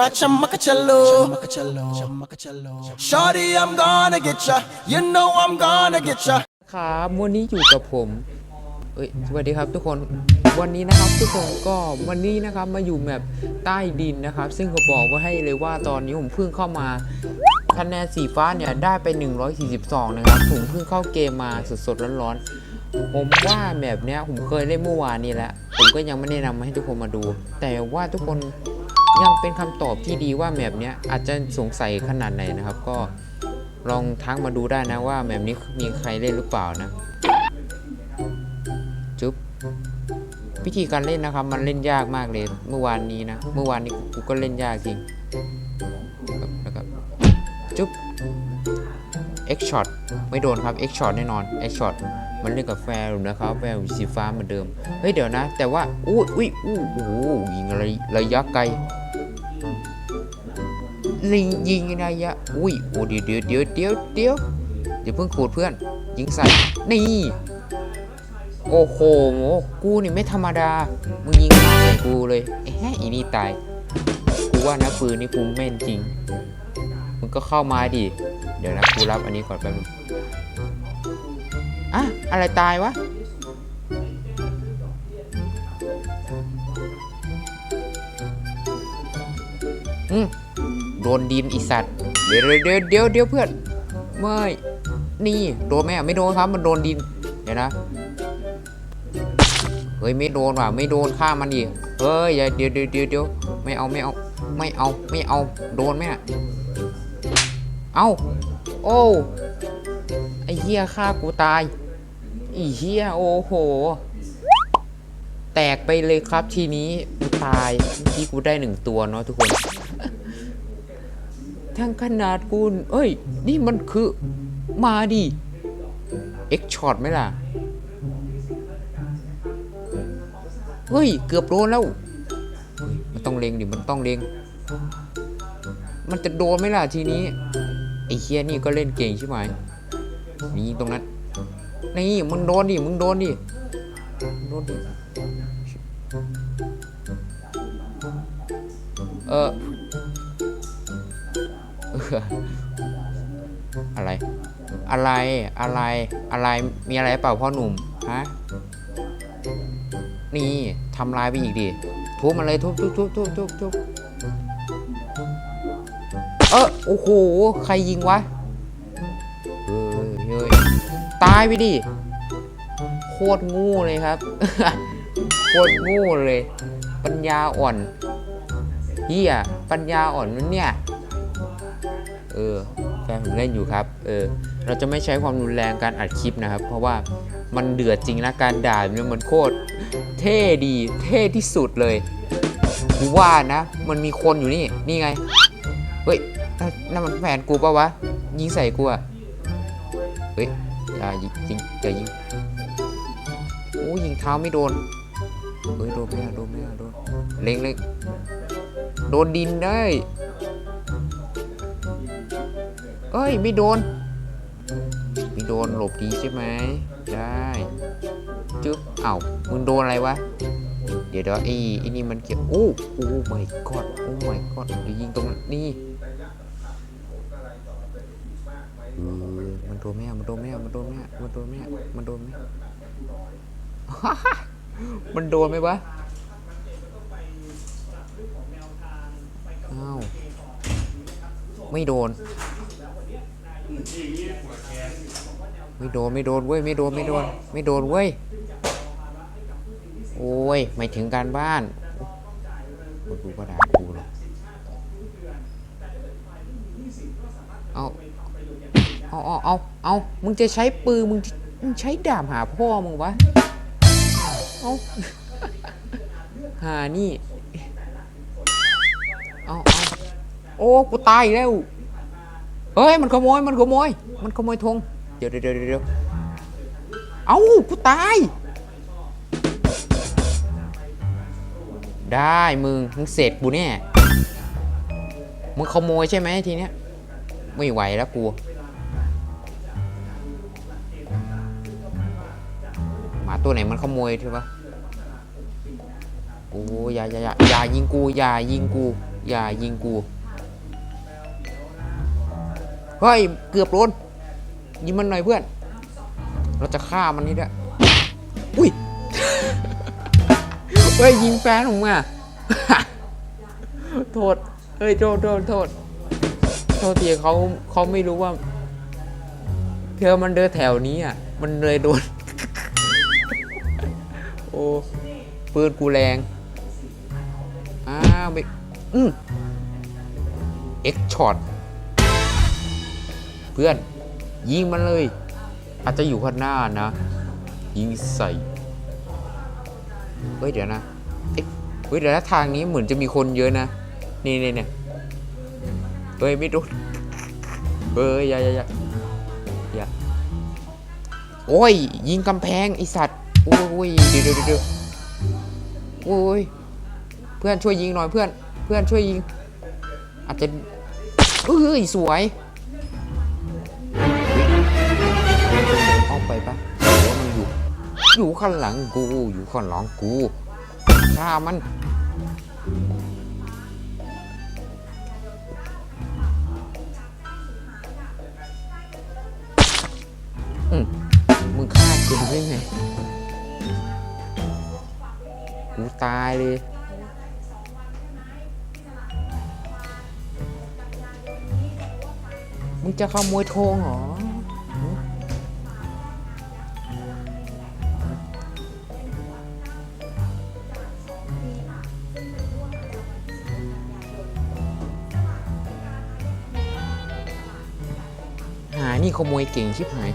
my chamacacello. Shorty, I'm gonna get ya. You know I'm gonna get ya. ครับวันนี้อยู่กับผมเอ้ยสวัสดีครับทุกคนวันนี้นะครับทุกคนก็วันนี้นะครับมาอยู่แมปใต้ดินนะครับ ซึ่งก็บอกว่าให้เลยว่าตอนนี้ผมเพิ่งเข้ามาคะแนนสีฟ้าเนี่ยได้ไป 142 นะครับ ผมเพิ่งเข้าเกมมาสดๆร้อนๆ ผมว่าแมปเนี้ยผมเคยเล่นเมื่อวานนี้แหละผมก็ยังไม่แนะนำมาให้ทุกคนมาดู แต่ว่าทุกคน ยังเป็นคำตอบที่ดีว่าแมปเนี้ยอาจจะสงสัยขนาดไหนนะครับ ก็ลองทักมาดูได้นะว่าแมปนี้มีใครเล่นหรือเปล่านะจุ๊บวิธีการเล่นนะครับ มันเล่นยากมากเลย เมื่อวานนี้นะ เมื่อวานนี้กูก็เล่นยากจริงครับนะครับจุ๊บ X shot ไม่โดนครับ X shot แน่นอน X shot มันเล่นกับแฟร์อยู่นะครับแฟร์อยู่สีฟ้าเหมือนเดิม เฮ้ยเดี๋ยวนะ แต่ว่าอู้อุ้ยอู้โอ้โหยิงระยะไกล ลิงยิงระยะอุ้ยโอ้เดี๋ยวเดี๋ยวเดี๋ยวเดี๋ยวเดี๋ยวเดี๋ยวเพิ่งขูดเพื่อน ยิงใส่ นี่ โอ้โห กูนี่ไม่ธรรมดา มึงยิงมาใส่กูเลยเอ๊ะอีนี่ตาย กูว่านะปืนนี่กูแม่นจริง มึงก็เข้ามาดิ เดี๋ยวนะกูรับอันนี้ก่อนแป๊บนึงอะอะไรตายวะอืม โดนดินอีสัตว์เดี๋ยวเดี๋ยวเดี๋ยวเดี๋ยวเพื่อนไม่นี่โดนไหมอะไม่โดนครับมันโดนดินเดี๋ยวนะเฮ้ยไม่โดนว่ะไม่โดนฆ่ามันดิเฮ้ยอย่าเดี๋ยวเดี๋ยวเดี๋ยวไม่เอาไม่เอาไม่เอาไม่เอาโดนไหมอะเอาโอ้ไอเหี้ยฆ่ากูตายไอ้เหี้ยโอ้โห แตกไปเลยครับทีนี้กูตายที่กูได้หนึ่งตัวเนาะทุกคน ทั้งขนาดกูเอ้ย นี่มันคือมาดิเอ็กช็อตไหมล่ะเฮ้ย เกือบโดนแล้ว มันต้องเลงดิ มันต้องเลง มันจะโดนไหมล่ะทีนี้ ไอ้เคียนี่ก็เล่นเก่งใช่ไหมนี่ตรงนั้น นี่มึงโดนดิ มึงโดนดิ โดนดิ เออ อะไร อะไรอะไรอะไรมีอะไรเปล่าพ่อหนุ่มฮะนี่ทำลายไปอีกดิทุบมันเลยทุบทุบทุบทุบทุบทุบเออโอ้โหใครยิงวะเฮ้ยเฮ้ยตายไปดิโคตรงูเลยครับโคตรงูเลย ปัญญาอ่อนเฮียปัญญาอ่อนมันเนี่ย ออแฟนผมเล่นอยู่ครับเออเราจะไม่ใช้ความรุนแรงการอัดคลิปนะครับ เพราะว่ามันเดือดจริงนะการด่าเนี่ยมันโคตรเท่ดีเท่ที่สุดเลยกูว่านะ มันมีคนอยู่นี่นี่ไงเฮ้ยนั่นมันแฟนกูปะวะยิงใส่กูอะเฮ้ยอย่ายิงยิงอย่ายิงโอ้ยิงเท้าไม่โดนเฮ้ยโดนไมอะโดนไมอะโดนเล็งเล็งโดนดินได้ เอ้ย ไม่โดน ไม่โดนหลบดีใช่ไหม ได้ จึ๊บเอ้ามึงโดนอะไรวะ เดี๋ยวเดี๋ยวไอ้ไอ้นี่มันเกี่ยว โอ้โอ้ my god โอ้ my god เดี๋ยวยิงตรงนี้เออมันโดนแม่ มันโดนแม่ มันโดนแม่ มันโดนแม่ มันโดนแม่ มันโดนไหมวะอ้าวไม่โดน ไม่โดนไม่โดนเว้ยไม่โดนไม่โดนไม่โดนเว้ยโอ้ยไม่ถึงการบ้านกูดูก็ด่ากูหรอกเอาเอาเอาเอาเอามึงจะใช้ปืนมึงมึงใช้ดาบหาพ่อมึงวะเอาหานี่เอาเอาโอ้กูตายแล้วเฮ้ยมันขโมยมันขโมยมันขโมยธง เดี๋ยวเดี๋ยวเดี๋ยวเดี๋ยวเอ้ากูตาย ได้มึงมึงเสร็จกูแน่มึงขโมยใช่ไหมทีเนี้ยไม่ไหวแล้วกูหมาตัวไหนมันขโมยใช่ปะโอ้ยอย่าอย่าอย่าอย่ายิงกูอย่ายิงกูอย่ายิงกูเฮ้ยเกือบโดน ยิงมันหน่อยเพื่อน เราจะฆ่ามันนี่ด้วยอุ้ยเฮ้ยยิงแฟนผมอะโทษเฮ้ยโทษโทษโทษโทษทีเขาเขาไม่รู้ว่า เธอมันเดินแถวนี้อะ มันเลยโดน โอ้ปืนกูแรงอ้าวไปอืมเอ็กช็อตเพื่อน ยิงมันเลย อาจจะอยู่ข้างหน้านะ ยิงใส่ เฮ้ยเดี๋ยวนะเอ๊ะเฮ้ยเดี๋ยวนะทางนี้เหมือนจะมีคนเยอะนะ นี่นี่เนี่ยเฮ้ยไม่โดนเฮ้ยอย่าอย่าอย่าอย่าโอ้ย ยิงกำแพงไอสัตว์โอ้ยเดี๋ยวเดี๋ยวเดี๋ยวโอ้ยเพื่อนช่วยยิงหน่อยเพื่อน เพื่อนช่วยยิง อาจจะเอ้ยสวย อาไปปะหรือว่ามันอยู่ อยู่ข้างหลังกู อยู่ข้างหลังกูฆ่ามัน อืมมึงฆ่ากูได้ไง กูตายเลยมึงจะขโมยทองเหรอ นี่ขโมยเก่งชิบหาย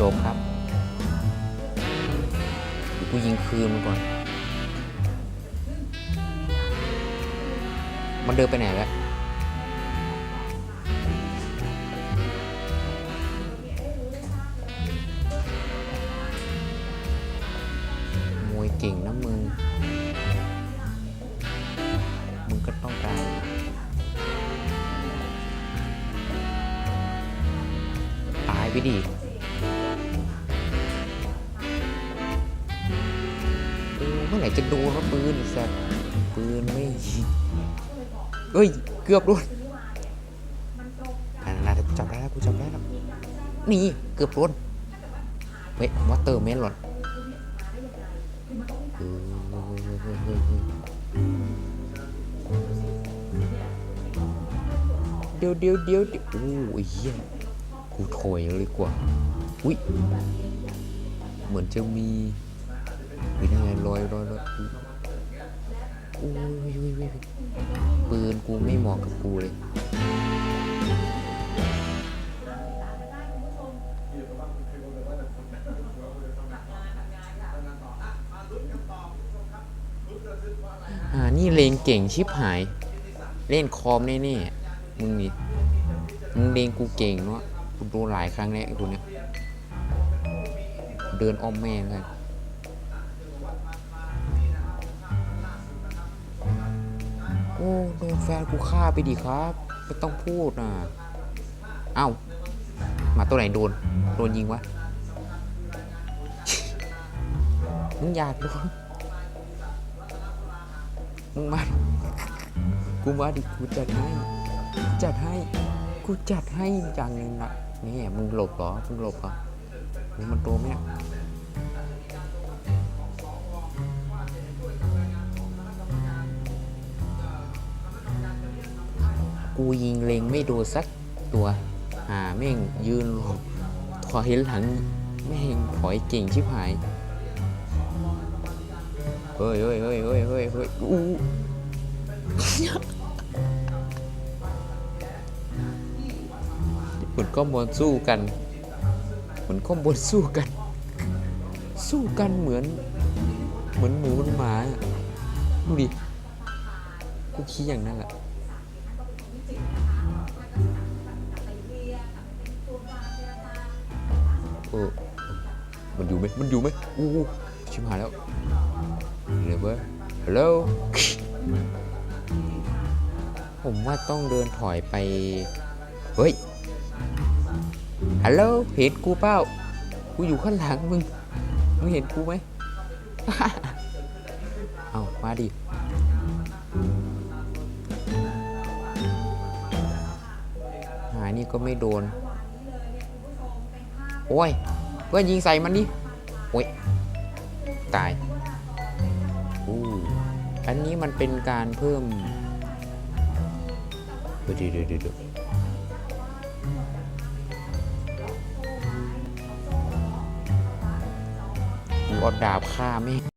จบครับกูยิงคืนมันก่อน มันเดินไปไหนแล้ว ดิเมื่อไหร่จะโดนว่าปืนอีสัตว์ปืนไม่ยิงเอ้ย เกือบโดนนั่นนะกูจับได้แล้วกูจับได้แล้ว นี่ เกือบโดนเฮ้ยวอเตอร์เมลอนเออเฮ้ยเดี๋ยวเดี๋ยวเดี๋ยวเดี๋ยวโอ้ยเหี้ย กูถอยเลยกว่า อุ้ย เหมือนจะมีเป็นยังไงลอยลอยลอยอุ้ยอุ้ยอุ้ยอุ้ยปืนกูไม่เหมาะกับกูเลยอ่า นี่เลงเก่งชิบหาย เล่นคอมแน่ๆมึงนี่มึงเลงกูเก่งเนาะ กูโดนหลายครั้งแล้วไอ้คนเนี้ยเดินอ้อมแม่เลยโอ้โดนแฟนกูฆ่าไปดิครับไม่ต้องพูดนะเอ้ามาตัวไหนโดน โดนยิงวะมึงอยากโดนมึงมากูมาดิกูจัดให้จัดให้กูจัดให้จังนะ นี่มึงหลบเหรอ มึงหลบเหรอมึงมันโตไหมเนี่ยกูยิงเล็งไม่โดนสักตัว หาแม่งยืนหลบถอยหลังแม่งถอยเก่งชิบหาย เฮ้ยเฮ้ยเฮ้ยเฮ้ยเฮ้ยเฮ้ยอู้ เหมือนก็มอนสู้กันเหมือนข้อมบนสู้กัน สู้กันเหมือน เหมือนหมูเหมันหมาดูดิกูคิดอย่างนั้นแหละเออมันอยู่ไหมมันอยู่ไหมอู้หูชิบหายแล้วเดี๋ยวเว้ยฮัลโหลผมว่าต้องเดินถอยไป เฮ้ย ฮัลโหลเห็นกูเปล่ากูอยู่ข้างหลังมึง มึงเห็นกูไหม เอามาดิ หายนี่ก็ไม่โดน โอ้ย เพื่อนยิงใส่มันดิ โอ้ย ตายอู้อันนี้มันเป็นการเพิ่ม เดี๋ยวเดี๋ยวเดี๋ยว เดี๋ยวกูเอาดาบฆ่าไม่